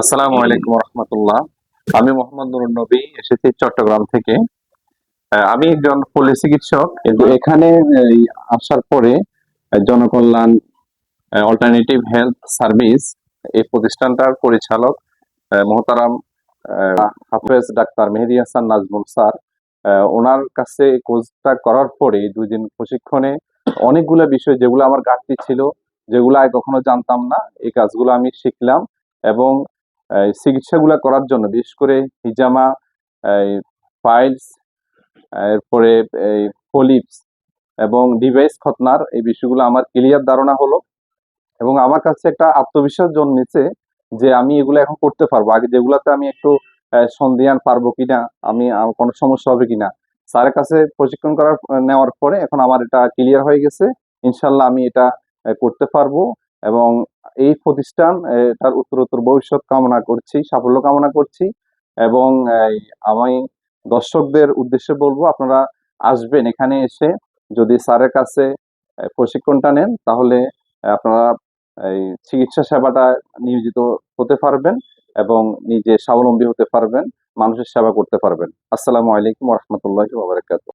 আসসালামু আলাইকুম রহমতুল্লাহ আমি মোহাম্মদ নুরুন নবী, এসেছি চট্টগ্রাম থেকে। আমি একজন পল্লী চিকিৎসক। কিন্তু এখানে আসার পরে জনকল্যাণ অল্টারনেটিভ হেলথ সার্ভিস এই প্রতিষ্ঠানটার পরিচালক মোহতারাম হাফেজ ডাক্তার মেহেদি হাসান নাজমুল স্যার। ওনার কাছে কোর্সটা করার পরে দুই দিন প্রশিক্ষণে অনেকগুলো বিষয়, যেগুলো আমার ঘাটতি ছিল, যেগুলো আগে কখনো জানতাম না, এই কাজগুলো আমি শিখলাম এবং চিকিৎসাগুলো করার জন্য, বিশেষ করে হিজামা ফাইলস এরপরে এই পলিপস এবং ডিভাইস খতনার এই বিষয়গুলো আমার ক্লিয়ার ধারণা হলো এবং আমার কাছে একটা আত্মবিশ্বাস জন্মেছে যে আমি এগুলো এখন করতে পারব। আগে যেগুলাতে আমি একটু সন্দিহান পারব কিনা, আমি কোনো সমস্যা হবে কিনা, স্যারের কাছে প্রশিক্ষণ করার নেওয়ার পরে এখন আমার এটা ক্লিয়ার হয়ে গেছে। ইনশাল্লাহ আমি এটা করতে পারব। এবং এই প্রতিষ্ঠান তার উত্তরোত্তর ভবিষ্যৎ কামনা করছি, সাফল্য কামনা করছি এবং আমি দর্শকদের উদ্দেশ্যে বলব, আপনারা আসবেন এখানে এসে, যদি স্যারের কাছে প্রশিক্ষণটা নেন, তাহলে আপনারা এই চিকিৎসা সেবাটা নিয়োজিত হতে পারবেন এবং নিজে স্বাবলম্বী হতে পারবেন, মানুষের সেবা করতে পারবেন। আসসালামু আলাইকুম রহমতুল্লাহ